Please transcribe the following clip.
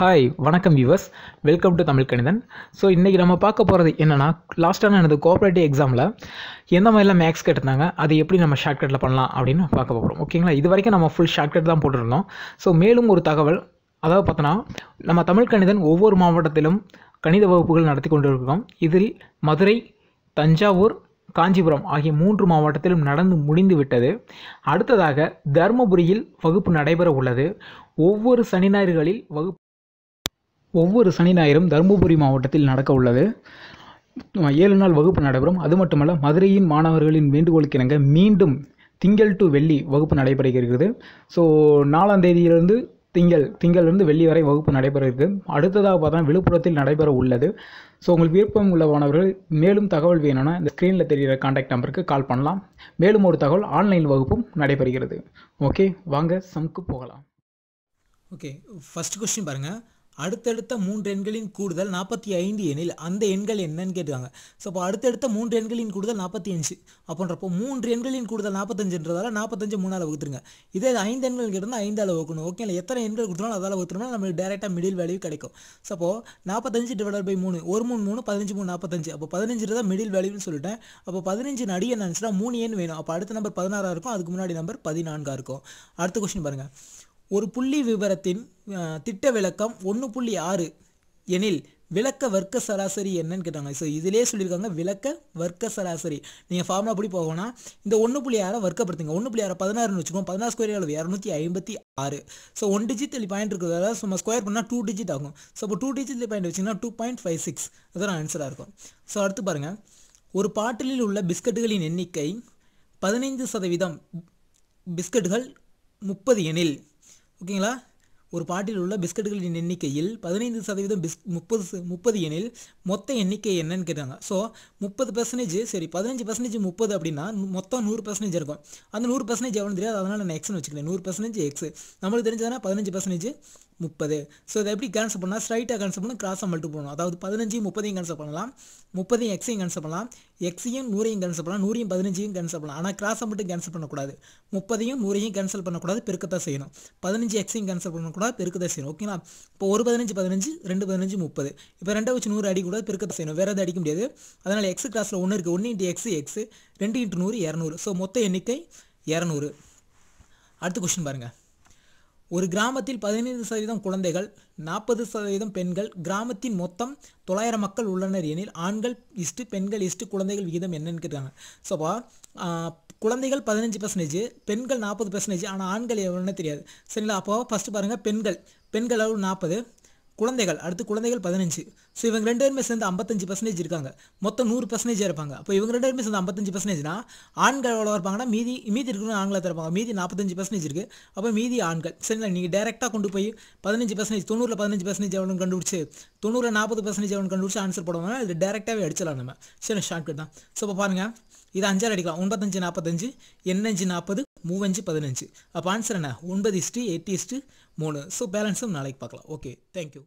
Hi வணக்கம் viewers welcome to Tamil Kanithan. So இன்றைக்கி நம்ம பார்க்க போகிறது என்னென்னா லாஸ்ட்டான எனது கோஆப்ரேட்டிவ் எக்ஸாமில் எந்த மாதிரிலாம் மேக்ஸ் கேட்டிருந்தாங்க அதை எப்படி நம்ம ஷார்ட்கட்டில் பண்ணலாம் அப்படின்னு பார்க்க போகிறோம் ஓகேங்களா இது வரைக்கும் நம்ம ஃபுல் ஷார்ட்கட் தான் போட்டிருந்தோம். ஸோ மேலும் ஒரு தகவல் அதாவது பார்த்தோன்னா நம்ம தமிழ் கணிதன் ஒவ்வொரு மாவட்டத்திலும் கணித வகுப்புகள் நடத்தி கொண்டு இருக்கிறோம் இதில் மதுரை தஞ்சாவூர் காஞ்சிபுரம் ஆகிய மூன்று மாவட்டத்திலும் நடந்து முடிந்து விட்டது. அடுத்ததாக தருமபுரியில் வகுப்பு நடைபெற உள்ளது. ஒவ்வொரு சனி ஞாயிறுகளில் வகுப்பு ஒவ்வொரு சனி ஞாயிறும் தருமபுரி மாவட்டத்தில் நடக்க உள்ளது. ஏழு நாள் வகுப்பு நடைபெறும். அது மட்டுமல்ல மதுரையின் மாணவர்களின் வேண்டுகோளுக்கிணங்க மீண்டும் திங்கள் டு வெள்ளி வகுப்பு நடைபெற இருக்கிறது ஸோ நாலாம் தேதியிலிருந்து திங்கள் திங்கள்லேருந்து வெள்ளி வரை வகுப்பு நடைபெற இருக்குது அடுத்ததாக பார்த்தா விழுப்புரத்தில் நடைபெற உள்ளது. ஸோ உங்களுக்கு விருப்பம் உள்ள மாணவர்கள் மேலும் தகவல் வேணும்னா இந்த ஸ்க்ரீனில் தெரிகிற காண்டாக்ட் நம்பருக்கு கால் பண்ணலாம். மேலும் ஒரு தகவல் ஆன்லைன் வகுப்பும் நடைபெறுகிறது. ஓகே வாங்க சம்க்கு போகலாம். ஓகே ஃபஸ்ட் கொஸ்டின் பாருங்கள் அடுத்தடுத்த மூன்று எண்களின் கூடுதல் நாற்பத்தி ஐந்து எனில் அந்த எண்கள் என்னன்னு கேட்டுருக்காங்க. ஸோ அப்போ அடுத்தடுத்த மூன்று எண்களின் கூடுதல் நாற்பத்தி அஞ்சு அப்படின்றப்போ மூன்று எண்களின் கூடுதல் நாற்பத்தஞ்சுன்றதால நாற்பத்தஞ்சு மூணால் வகுத்துருங்க. இதே ஐந்து எண்கள் கேட்டால் ஐந்தால் வகுக்கணும். ஓகே எத்தனை எண்கள் கொடுத்தாலும் அதால் வகுத்துறோம்னா நம்மளுக்கு டேரெக்டாக மிடில் வேல்யூ கிடைக்கும். ஸோ அப்போ நாற்பத்தஞ்சு டிவைட் பை மூணு. ஒரு மூணு மூணு பதினஞ்சு மூணு நாற்பத்தஞ்சு அப்போ பதினஞ்சு தான் மிடில் வேல்யூன்னு சொல்லிட்டேன். அப்போ பதினஞ்சு நடி என்ன மூணு எண் வேணும். அப்போ அடுத்த நம்பர் பதினாறாக இருக்கும். அதுக்கு முன்னாடி நம்பர் பதினான்காக இருக்கும். அடுத்த கொஸ்டின் பாருங்கள் ஒரு புள்ளி விவரத்தின் திட்ட விளக்கம் ஒன்று புள்ளி ஆறு எனில் விளக்க வர்க்க சராசரி என்னன்னு கேட்டாங்க. ஸோ இதிலே சொல்லியிருக்காங்க விளக்க வர்க்க சராசரி. நீங்கள் ஃபார்முலா அப்படி போகணும்னா இந்த ஒன்று புள்ளி ஆறை வர்க்கப்படுத்துங்க. ஒன்று புள்ளி ஆறு பதினாறுன்னு வச்சுக்கோங்க. பதினாறு ஸ்கொயர் அளவு இரநூத்தி ஐம்பத்தி ஆறு. ஸோ ஒன் டிஜிட் பாயிண்ட் இருக்கிறதால சும்மா ஸ்கொயர் பண்ணால் டூ டிஜிட் ஆகும். ஸோ இப்போ டூ டிஜிட் பாயிண்ட் வச்சிங்கன்னா டூ பாயிண்ட் ஃபைவ் சிக்ஸ் அதான் ஆன்சராக இருக்கும். ஸோ அடுத்து பாருங்கள் ஒரு பாட்டிலில் உள்ள பிஸ்கட்டுகளின் எண்ணிக்கை பதினைந்து சதவீதம் பிஸ்கட்டுகள் முப்பது எனில் ஓகேங்களா? ஒரு பாட்டில் உள்ள பிஸ்கட்டுகளின் எண்ணிக்கையில் பதினைந்து சதவீதம் பிஸ் முப்பது முப்பது எனில் மொத்த எண்ணிக்கை என்னன்னு கேட்டாங்க. ஸோ முப்பது பர்சன்டேஜ் சரி பதினஞ்சு பர்சன்டேஜ் முப்பது அப்படின்னா மொத்தம் நூறு பர்சன்டேஜ் இருக்கும். அந்த நூறு பர்சன்டேஜ் எவ்வளோ தெரியாது. அதனால் நான் எக்ஸ்னு வச்சுக்கிறேன். நூறு பர்சன்டேஜ் எக்ஸ் நம்மளுக்கு தெரிஞ்சதுன்னா பதினஞ்சு பர்சன்டேஜ் முப்பது. ஸோ இதை எப்படி கேன்சல் பண்ணால் ஸ்ட்ரைட்டாக கேன்சல் பண்ணணும் கிராஸாக மல்ட்டு போகணும் அதாவது பதினஞ்சையும் முப்பதையும் கேன்சல் பண்ணலாம். முப்பதையும் எக்ஸையும் கேன்சல் பண்ணலாம். எக்ஸையும் நூறையும் கேன்சல் பண்ணலாம். நூறையும் பதினஞ்சையும் கேன்சல் பண்ணலாம். ஆனால் கிராஸை மட்டும் கேன்சல் பண்ணக்கூடாது. முப்பதையும் நூறையும் கேன்சல் பண்ணக்கூடாது. பெருக்கத்தான் செய்யணும். பதினஞ்சு எக்ஸையும் கேன்சல் பண்ணக்கூடாது. பெருக்கத்தான் செய்யணும். ஓகேங்களா இப்போ ஒரு பதினஞ்சு பதினஞ்சு ரெண்டு பதினஞ்சு முப்பது. இப்போ ரெண்டை வச்சு நூறு அடிக்கூடாது பெருக்கத்தை செய்யணும். வேறு எதுவும் அடிக்க முடியாது. அதனால் எக்ஸ் கிளாஸில் ஒன்று இருக்குது ஒன்று இன்ட்டு எக்ஸ் எக்ஸ் ரெண்டு இன்ட்டு நூறு இரநூறு. ஸோ மொத்த எண்ணிக்கை இரநூறு. அடுத்த கொஸ்டின் பாருங்கள் ஒரு கிராமத்தில் பதினைந்து சதவீதம் குழந்தைகள் நாற்பது சதவீதம் பெண்கள். கிராமத்தின் மொத்தம் தொள்ளாயிரம் மக்கள் உள்ளனர் எனில் ஆண்கள் இஸ்ட்டு பெண்கள் இஸ்ட்டு குழந்தைகள் விகிதம் என்னன்னு கேட்டாங்க ஸோ அப்போ குழந்தைகள் பதினஞ்சு பர்சன்டேஜ் பெண்கள் நாற்பது பர்சன்டேஜ் ஆனால் ஆண்கள் எவ்வளோன்னு தெரியாது. சரிங்களா? அப்போ ஃபஸ்ட்டு பாருங்கள் பெண்கள். பெண்கள் அளவு நாற்பது குழந்தைகள் அடுத்து குழந்தைகள் பதினஞ்சு. ஸோ இவங்க ரெண்டு பேருமே சேர்ந்து ஐம்பத்தஞ்சு பர்சன்டேஜ் இருக்காங்க. மொத்தம் நூறு பர்சன்டேஜாக இருப்பாங்க. அப்போ இவங்க ரெண்டு பேருமே சேர்ந்து ஐம்பத்தஞ்சு பர்சன்டேஜ்னா ஆண்கள் எவ்வளோ இருப்பாங்கன்னா மீதி மீதி இருக்கணும் ஆண்களை திறப்பாங்க மீதி நாற்பத்தஞ்சு பர்சன்டேஜ் இருக்குது அப்போ மீதி ஆண்கள். சரிங்களா? நீங்கள் டேரெக்டாக கொண்டு போய் பதினஞ்சு பர்சன்டேஜ் தொண்ணூறில் பதினஞ்சு பர்சன்டேஜ் எவ்வளோ கண்டுபிடிச்சி தொண்ணூறில் நாற்பது பர்சன்டேஜ் எவ்வளோ கண்டுபிடிச்சி ஆன்சர் போடுவாங்க இது டேரெக்டாகவே அடிச்சிடலாம் நம்ம. சரி ஷார்ட்கட் தான். ஸோ இப்போ பாருங்கள் இது அஞ்சாறு அடிக்கலாம். ஒன்பத்தஞ்சு நாற்பத்தஞ்சு எண்ணஞ்சு நாற்பது மூவஞ்சு பதினஞ்சு. அப்போ ஆன்சர் என்ன? ஒன்பது is to eighty is to மூணு. ஸோ பேலன்ஸும் நாளைக்கு பார்க்கலாம். Okay thank you